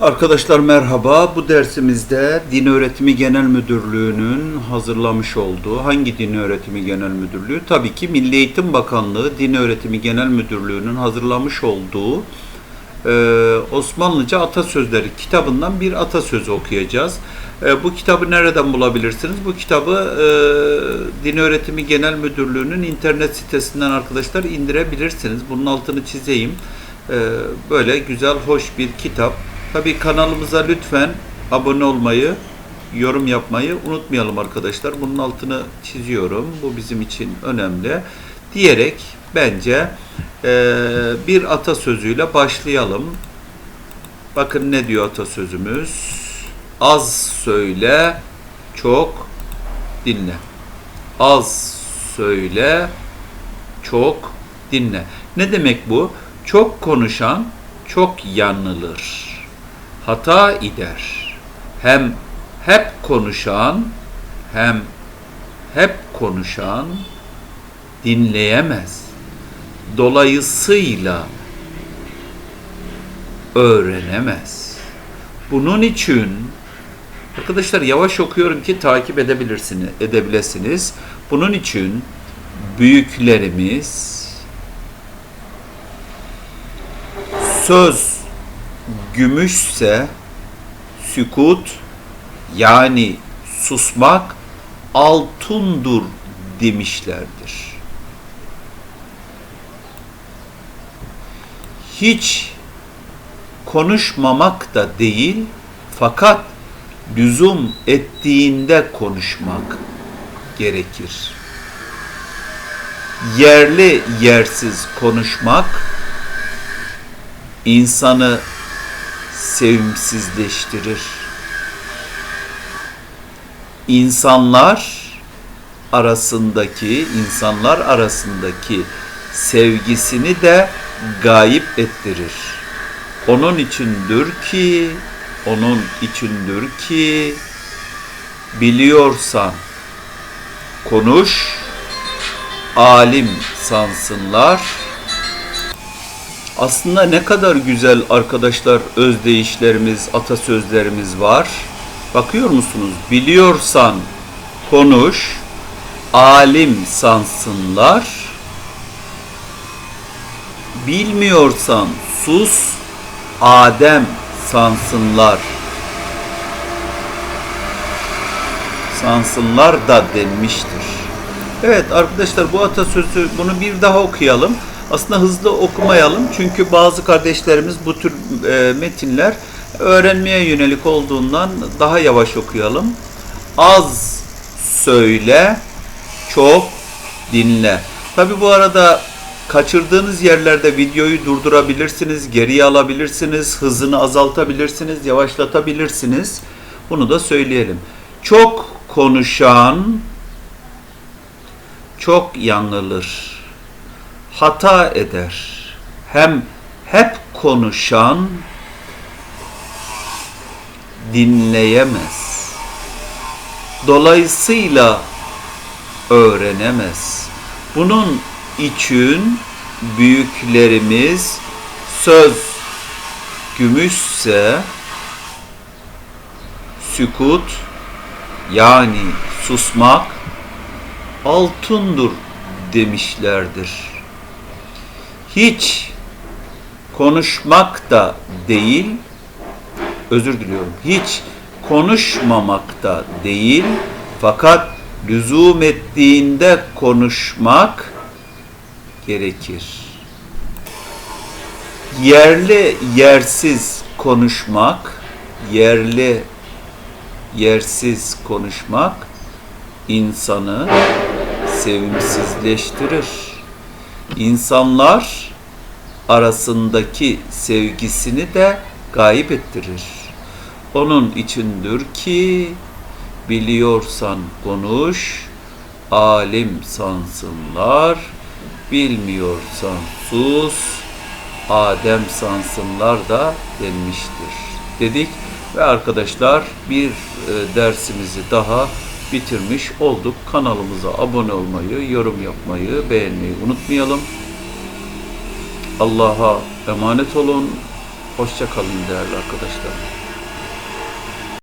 Arkadaşlar merhaba. Bu dersimizde Din Öğretimi Genel Müdürlüğü'nün hazırlamış olduğu hangi Din Öğretimi Genel Müdürlüğü? Tabii ki Milli Eğitim Bakanlığı Din Öğretimi Genel Müdürlüğü'nün hazırlamış olduğu e, Osmanlıca Atasözleri kitabından bir atasözü okuyacağız. E, bu kitabı nereden bulabilirsiniz? Bu kitabı e, Din Öğretimi Genel Müdürlüğü'nün internet sitesinden arkadaşlar indirebilirsiniz. Bunun altını çizeyim. E, böyle güzel, hoş bir kitap. Tabii kanalımıza lütfen abone olmayı, yorum yapmayı unutmayalım arkadaşlar. Bunun altını çiziyorum. Bu bizim için önemli. Diyerek bence e, bir atasözüyle başlayalım. Bakın ne diyor atasözümüz? Az söyle, çok dinle. Az söyle, çok dinle. Ne demek bu? Çok konuşan çok yanılır. Hata eder. Hem hep konuşan hem hep konuşan dinleyemez. Dolayısıyla öğrenemez. Bunun için arkadaşlar yavaş okuyorum ki takip edebilirsiniz, edebilirsiniz. Bunun için büyüklerimiz söz gümüşse sükut yani susmak altundur demişlerdir. Hiç konuşmamak da değil fakat lüzum ettiğinde konuşmak gerekir. Yerli yersiz konuşmak insanı sevimsizleştirir. İnsanlar arasındaki insanlar arasındaki sevgisini de gayip ettirir. Onun içindir ki onun içindir ki biliyorsan konuş alim sansınlar aslında ne kadar güzel arkadaşlar özdeyişlerimiz, atasözlerimiz var. Bakıyor musunuz? Biliyorsan konuş, alim sansınlar. Bilmiyorsan sus, Adem sansınlar. Sansınlar da denmiştir. Evet arkadaşlar bu atasözü bunu bir daha okuyalım. Aslında hızlı okumayalım çünkü bazı kardeşlerimiz bu tür e, metinler öğrenmeye yönelik olduğundan daha yavaş okuyalım. Az söyle, çok dinle. Tabi bu arada kaçırdığınız yerlerde videoyu durdurabilirsiniz, geriye alabilirsiniz, hızını azaltabilirsiniz, yavaşlatabilirsiniz. Bunu da söyleyelim. Çok konuşan çok yanılır hata eder. Hem hep konuşan dinleyemez. Dolayısıyla öğrenemez. Bunun için büyüklerimiz söz gümüşse sükut yani susmak altındır demişlerdir hiç konuşmak da değil, özür diliyorum, hiç konuşmamak da değil, fakat lüzum ettiğinde konuşmak gerekir. Yerli yersiz konuşmak, yerli yersiz konuşmak insanı sevimsizleştirir insanlar arasındaki sevgisini de gayip ettirir. Onun içindir ki biliyorsan konuş, alim sansınlar, bilmiyorsan sus, Adem sansınlar da denmiştir dedik. Ve arkadaşlar bir e, dersimizi daha bitirmiş olduk. Kanalımıza abone olmayı, yorum yapmayı, beğenmeyi unutmayalım. Allah'a emanet olun. Hoşça kalın değerli arkadaşlar.